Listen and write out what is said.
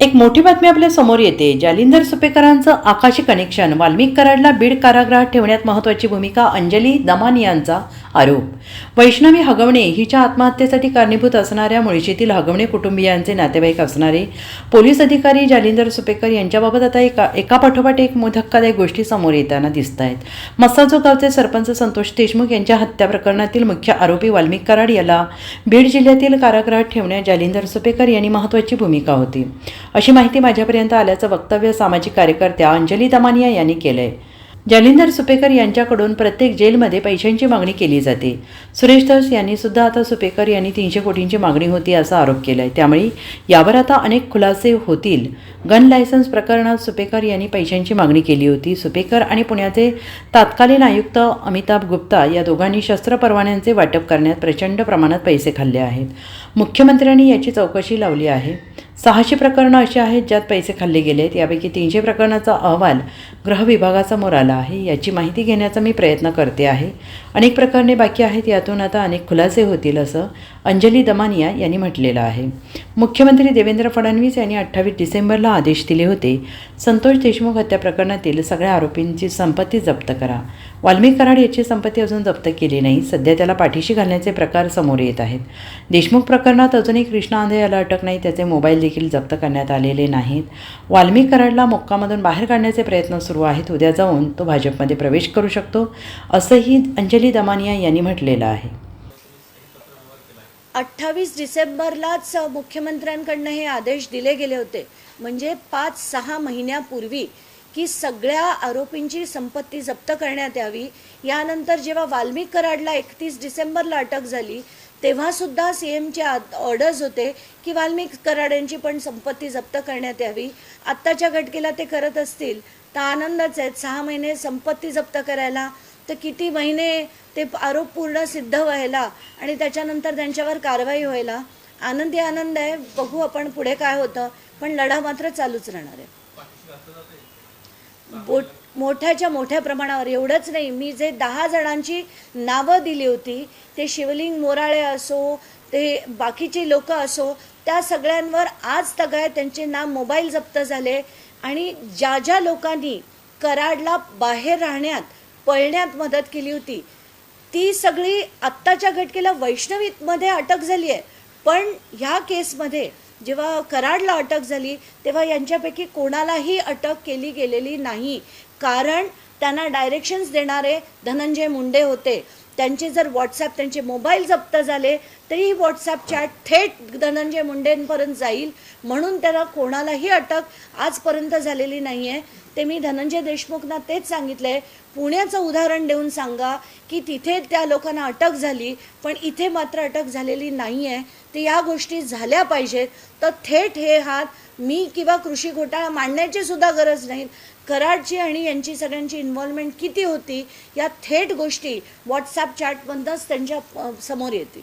एक मोठी बातमी आपल्यासमोर येते. जालिंदर सुपेकरांचं आकाशी कनेक्शन वाल्मिक कराडला बीड कारागृहात ठेवण्यात महत्त्वाची भूमिका अंजली दमानियांचा आरोप. वैष्णवी हगवणे हिच्या आत्महत्येसाठी कारणीभूत असणाऱ्या मुळशीतील हगवणे कुटुंबियांचे नातेवाईक असणारे पोलीस अधिकारी जालिंदर सुपेकर यांच्याबाबत आता एका एका पाठोपाठ एक मो- धक्कादायक गोष्टी समोर येताना दिसत आहेत मस्साजो गावचे सरपंच संतोष देशमुख यांच्या हत्या प्रकरणातील मुख्य आरोपी वाल्मिक कराड याला बीड जिल्ह्यातील कारागृहात ठेवण्यात जालिंदर सुपेकर यांनी महत्त्वाची भूमिका होती. अशी माहिती माझ्यापर्यंत आल्याचं वक्तव्य सामाजिक कार्यकर्त्या अंजली दमानिया यांनी केलं आहे जालिंदर सुपेकर यांच्याकडून प्रत्येक जेलमध्ये पैशांची मागणी केली जाते. सुरेश धस यांनी सुद्धा आता सुपेकर यांनी तीनशे कोटींची मागणी होती असा आरोप केला आहे त्यामुळे यावर आता अनेक खुलासे होतील. गन लायसन्स प्रकरणात सुपेकर यांनी पैशांची मागणी केली होती. सुपेकर आणि पुण्याचे तात्कालीन आयुक्त अमिताभ गुप्ता या दोघांनी शस्त्र परवान्यांचे वाटप करण्यात प्रचंड प्रमाणात पैसे खाल्ले आहेत. मुख्यमंत्र्यांनी याची चौकशी लावली आहे. सहाशे प्रकरणं अशी आहेत ज्यात पैसे खाल्ले गेले आहेत यापैकी तीनशे प्रकरणाचा अहवाल ग्रह विभागासमोर आला आहे. याची माहिती घेण्याचा मी प्रयत्न करते आहे. अनेक प्रकरणे बाकी आहेत यातून आता अनेक खुलासे होतील असं अंजली दमानिया यांनी म्हटलेलं आहे. मुख्यमंत्री देवेंद्र फडणवीस यांनी अठ्ठावीस डिसेंबरला आदेश दिले होते. संतोष देशमुख हत्या प्रकरणातील सगळ्या आरोपींची संपत्ती जप्त करा. वाल्मिक कराड याची संपत्ती अजून जप्त केली नाही. सध्या त्याला पाठीशी घालण्याचे प्रकार समोर येत आहेत. देशमुख प्रकरणात अजूनही कृष्णा आंधे याला अटक नाही त्याचे मोबाईल देखील जप्त करण्यात आलेले नाहीत. वाल्मिक कराडला मोक्कामधून बाहेर काढण्याचे प्रयत्न सुरू आहेत उद्या जाऊन तो भाजपमध्ये प्रवेश करू शकतो असंही अंजली दमानिया यांनी म्हटलेलं आहे. अठ्ठावीस डिसेंबरलाच मुख्यमंत्र्यांकडनं हे आदेश दिले गेले होते. म्हणजे पाच सहा महिन्यापूर्वी की सगळ्या आरोपींची संपत्ती जप्त करण्यात यावी. यानंतर जेव्हा वाल्मिक कराडला एकतीस डिसेंबरला अटक झाली तेव्हा सुद्धा सी एमचे ऑर्डर्स होते की वाल्मिक कराड यांची पण संपत्ती जप्त करण्यात यावी. आत्ताच्या घटकेला ते करत असतील. तर आनंदच आहेत. सहा महिने संपत्ती जप्त करायला तर किती महिने ते आरोप पूर्ण सिद्ध व्हायला आणि त्याच्यानंतर त्यांच्यावर कारवाई व्हायला. आनंदी आनंद आहे. बघू आपण पुढे काय होतं. पण लढा मात्र चालूच राहणार आहे. बोट मोठ्याच्या मोठ्या प्रमाणावर एवढंच नाही. मी जे दहा जणांची नावं दिली होती ते शिवलिंग मोराळे असो ते बाकीचे लोक असो त्या सगळ्यांवर आज तगाय त्यांचे नाव मोबाईल जप्त झाले. आणि ज्या ज्या लोकांनी कराडला बाहेर राहण्यात पळण्यात मदत केली होती ती सगळी आत्ताच्या घटकेला वैष्णवीमध्ये अटक झाली आहे. पण ह्या केसमध्ये जेव्हा कराडला अटक झाली तेव्हा यांच्यापैकी कोणालाही अटक केली गेलेली नाही. कारण त्यांना डायरेक्शन्स देणारे धनंजय मुंडे होते. त्यांचे जर व्हॉट्सॲप त्यांचे मोबाईल जप्त झाले तरी व्हॉट्सॲप चॅट थेट धनंजय मुंडेंपर्यंत जाईल म्हणून त्याला कोणालाही अटक आजपर्यंत झालेली नाही आहे ते मी धनंजय देशमुखना तेच सांगितलं आहे पुण्याचं उदाहरण देऊन सांगा की तिथे त्या लोकांना अटक झाली पण इथे मात्र अटक झालेली नाही आहे ते या गोष्टी झाल्या पाहिजेत. तर थेट हे हात मी किंवा कृषी घोटाळा मांडण्याची सुद्धा गरज नाही. कराडची आणि यांची सगळ्यांची इन्व्हॉल्वमेंट किती होती या थेट गोष्टी व्हॉट्सॲप चॅटमधनंच त्यांच्यासमोर येतील.